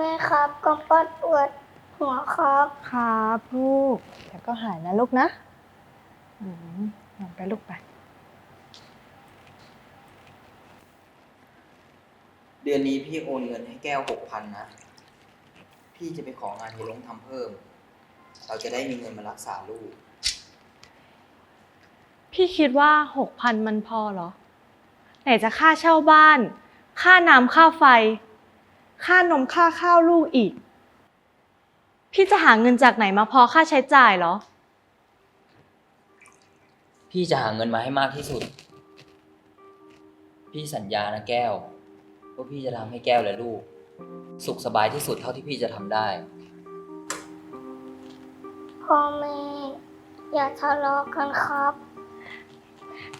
แม่ครับก็ปวดปวดหัวครับครับลูกเดี๋ยวก็หายนะลูกนะอืมนอนไปลูกไป เดือนนี้พี่โอนเงินให้แก้วหกพันนะ พี่จะไปของานเฮลงทำเพิ่ม เราจะได้มีเงินมารักษาลูก พี่คิดว่าหกพันมันพอเหรอ ไหนจะค่าเช่าบ้าน ค่าน้ำค่าไฟ ค่านมค่าข้าวลูกอีก พี่จะหาเงินจากไหนมาพอค่าใช้จ่ายเหรอ พี่จะหาเงินมาให้มากที่สุด พี่สัญญานะแก้วว่าพี่จะทำให้แก้วและลูก สุขสบายที่สุดเท่าที่พี่จะทำได้ พ่อแม่ อย่าทะเลาะกันครับ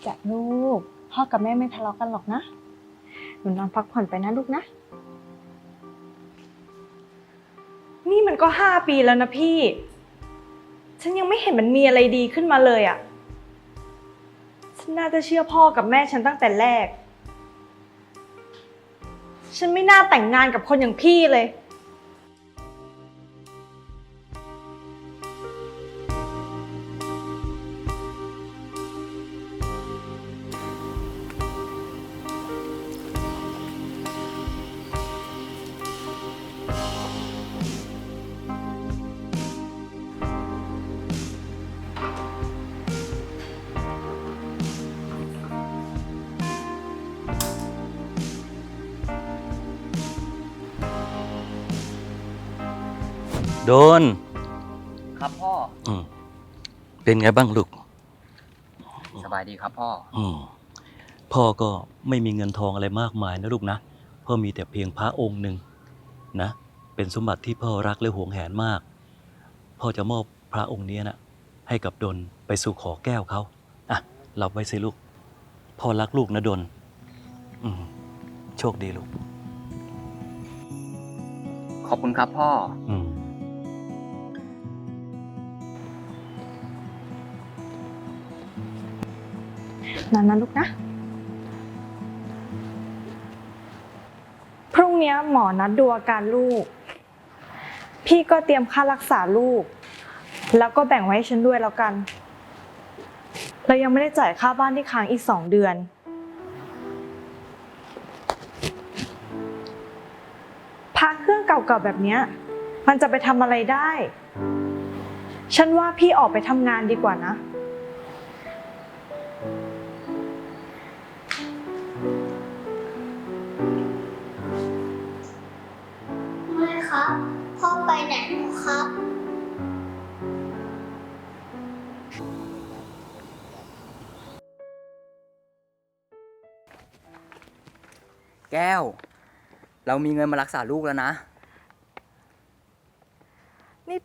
จะลูก พ่อกับแม่ไม่ทะเลาะกันหรอกนะ หนูนอนพักผ่อนไปนะลูกนะ นี่มันก็ห้าปีแล้วนะพี่ ฉันยังไม่เห็นมันมีอะไรดีขึ้นมาเลยอะ่ะ ฉันน่าจะเชื่อพ่อกับแม่ฉันตั้งแต่แรก ฉันไม่น่าแต่งงานกับคนอย่างพี่เลย โดน ครับพ่อ อืมเป็นไงบ้างลูก สบายดีครับพ่อ อืมพ่อก็ไม่มีเงินทองอะไรมากมายนะลูกนะ พ่อมีแต่เพียงพระองค์หนึ่งนะ เป็นสมบัติที่พ่อรักและหวงแหนมาก พ่อจะมอบพระองค์นี้นะให้กับดนไปสู่ขอแก้วเขาอะรับไว้สิลูก พ่อรักลูกนะดน อืมโชคดีลูก ขอบคุณครับพ่อ อืม นอนนะลูกนะ พรุ่งนี้หมอนัดดูอาการลูก พี่ก็เตรียมค่ารักษาลูก แล้วก็แบ่งไว้ให้ฉันด้วยแล้วกัน เรายังไม่ได้จ่ายค่าบ้านที่ค้างอีกสองเดือน พาเครื่องเก่าๆแบบนี้ มันจะไปทำอะไรได้ ฉันว่าพี่ออกไปทำงานดีกว่านะ ครับ พ่อไปไหนครับ แก้ว เรามีเงินมารักษาลูกแล้วนะ นี่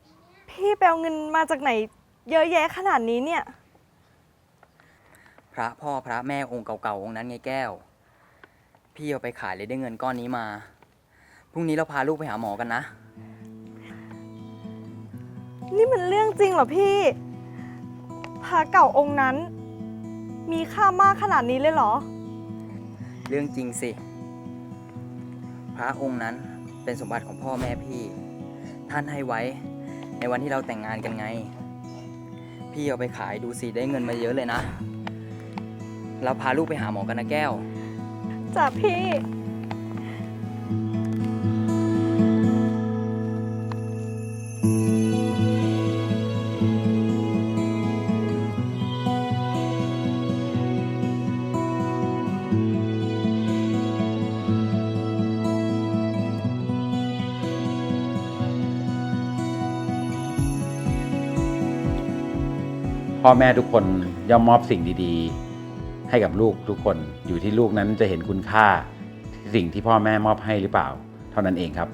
พี่ไปเอาเงินมาจากไหนเยอะแยะขนาดนี้เนี่ย พระพ่อพระแม่องค์เก่าๆองค์นั้นไงแก้ว พี่เอาไปขายเลยได้เงินก้อนนี้มา พรุ่งนี้เราพาลูกไปหาหมอกันนะ นี่มันเรื่องจริงเหรอพี่พระเก่าองค์นั้น มีค่ามากขนาดนี้เลยเหรอ เรื่องจริงสิ พระองค์นั้นเป็นสมบัติของพ่อแม่พี่ ท่านให้ไว้ในวันที่เราแต่งงานกันไง พี่เอาไปขายดูสิได้เงินมาเยอะเลยนะ เราพาลูกไปหาหมอกันนะแก้ว จ้ะพี่ พ่อแม่ทุกคนย่อมมอบสิ่งดีๆ ให้กับลูกทุกคนอยู่ที่ลูกนั้นจะเห็นคุณค่าสิ่งที่พ่อแม่มอบให้หรือเปล่า เท่านั้นเองครับ